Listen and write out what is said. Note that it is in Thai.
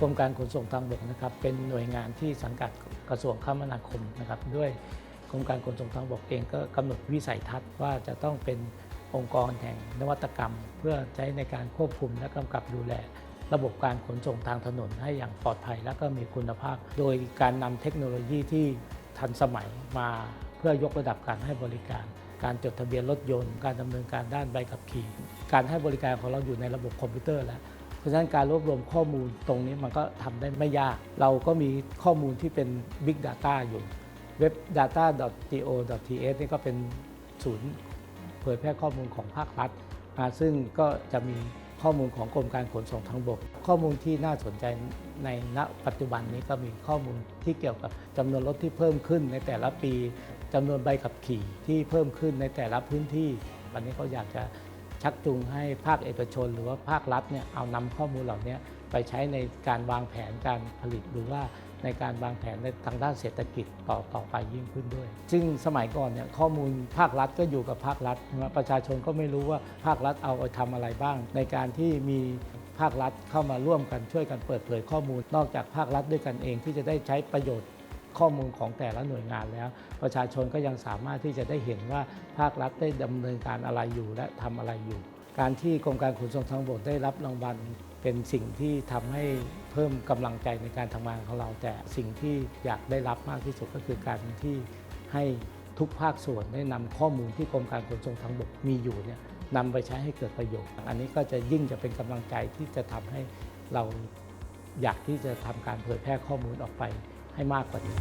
กรมการขนส่งทางบกนะครับเป็นหน่วยงานที่สังกัดกระทรวงคมนาคมนะครับด้วยกรมการขนส่งทางบกเองก็กำหนดวิสัยทัศน์ว่าจะต้องเป็นองค์กรแห่งนวัตกรรม เพื่อใช้ในการควบคุมและกำกับดูแล ระบบการขนส่งทางถนนให้อย่างปลอดภัย และก็มีคุณภาพ โดยการนำเทคโนโลยีที่ทันสมัยมาเพื่อยกระดับการให้บริการ การจดทะเบียนรถยนต์ การดำเนินการด้านใบขับขี่ การให้บริการของเราอยู่ในระบบคอมพิวเตอร์แล้ว ราะฉะนั้นการรวบรวมข้อมูลตรงนี้มันก็ทำได้ไม่ยาก เราก็มีข้อมูลที่เป็น Big Data อยู่เว็บ data.to.th นี่ก็เป็นศูนย์เผยแพร่ข้อมูลของภาครัฐอ่าซึ่งก็จะมีข้อมูลของกรมการขนส่งทางบก ข้อมูลที่น่าสนใจในณปัจจุบันนี้ก็มีข้อมูลที่เกี่ยวกับจำนวนรถที่เพิ่มขึ้นในแต่ละปีจำนวนใบขับขี่ที่เพิ่มขึ้นในแต่ละพื้นที่ วันนี้เขาอยากจะ ชักจูงให้ภาคเอกชน หรือว่าภาครัฐเนี่ยเอานำข้อมูลเหล่านี้ไปใช้ในการวางแผนการผลิตหรือว่าในการวางแผนในทางด้านเศรษฐกิจต่อต่อไปยิ่งขึ้นด้วย ซึ่งสมัยก่อนเนี่ยข้อมูลภาครัฐก็อยู่กับภาครัฐประชาชนก็ไม่รู้ว่าภาครัฐเอาไปทำอะไรบ้าง ในการที่มีภาครัฐเข้ามาร่วมกันช่วยกันเปิดเผยข้อมูล นอกจากภาครัฐด้วยกันเองที่จะได้ใช้ประโยชน์ ข้อมูลของแต่ละหน่วยงานแล้ว ประชาชนก็ยังสามารถที่จะได้เห็นว่าภาครัฐได้ดำเนินการอะไรอยู่และทำอะไรอยู่ การที่กรมการขนส่งทางบกได้รับรางวัลเป็นสิ่งที่ทำให้เพิ่มกำลังใจในการทำงานของเรา แต่สิ่งที่อยากได้รับมากที่สุดก็คือการที่ให้ทุกภาคส่วนได้นำข้อมูลที่กรมการขนส่งทางบกมีอยู่เนี่ยนำไปใช้ให้เกิดประโยชน์ อันนี้ก็จะยิ่งจะเป็นกำลังใจที่จะทำให้เราอยากที่จะทำการเผยแพร่ข้อมูลออกไป ให้มากกว่านี้